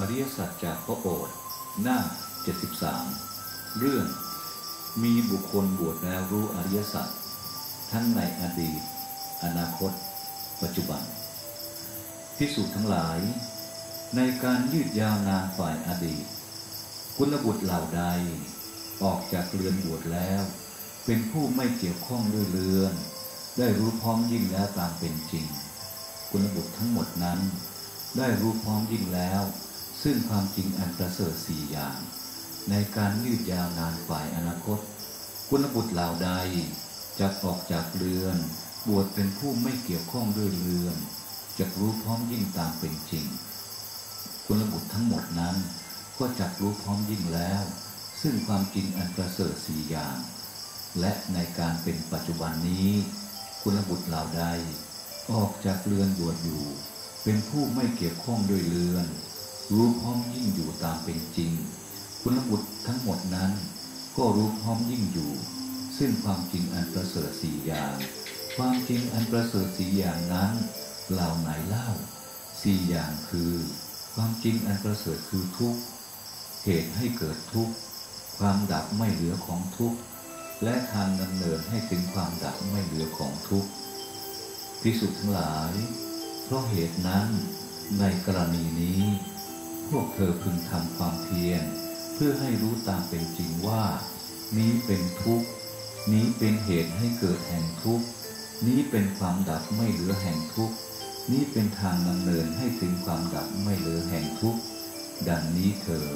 อริยสัจจากพระโอษฐ์หน้า 73 เรื่อง มีบุคคลบวชแล้วรู้อริยสัจทั้งในอดีต อนาคต ปัจจุบันพิสูจน์ทั้งหลาย ในการยืดยาวนานฝ่ายอดีต คุณบุตรเหล่าใด ออกจากเรือนบวชแล้ว เป็นผู้ไม่เกี่ยวข้องด้วยเรือน ได้รู้พร้อมยิ่งแล้วตามเป็นจริง คุณบุตรทั้งหมดนั้น ได้รู้พร้อมยิ่งแล้ว ซึ่งความจริงอันประเสริฐสี่อย่าง ในการยืดยาวนานฝ่ายอนาคต คุณบุตรเหล่าใดจะออกจากเรือน บวชเป็นผู้ไม่เกี่ยวข้องด้วยเรือนจะรู้พร้อมยิ่งตามเป็นจริง คุณบุตรทั้งหมดนั้น ก็จักรู้พร้อมยิ่งแล้ว ซึ่งความจริงอันประเสริฐสี่อย่าง และในการเป็นปัจจุบันนี้ คุณบุตรเหล่าใด ออกจากเรือนบวชอยู่ เป็นผู้ไม่เกี่ยวข้องด้วยเรือน รู้พร้อมยิ่งอยู่ตามเป็นจริง คุณบุตรทั้งหมดนั้น ก็รู้พร้อมยิ่งอยู่ ซึ่งความจริงอันประเสริฐสี่อย่าง ความจริงอันประเสริฐสี่อย่างนั้นเหล่าไหนเล่าสี่อย่างคือ ความจริงอันประเสริฐคือทุกข์เหตุให้เกิดทุกข์ความดับไม่เหลือของทุกข์และทางดำเนินให้ถึงความดับไม่เหลือของทุกข์พิสุทธ์ทั้งหลาย เพราะเหตุนั้นในกรณีนี้ พวกเธอพึงทำความเพียรเพื่อให้รู้ตามเป็นจริงว่า นี้เป็นทุกข์ นี้เป็นเหตุให้เกิดแห่งทุกข์ นี้เป็นความดับไม่เหลือแห่งทุกข์ นี้เป็นทางดำเนินให้ถึงความดับไม่เหลือแห่งทุกข์ ดังนี้เธอ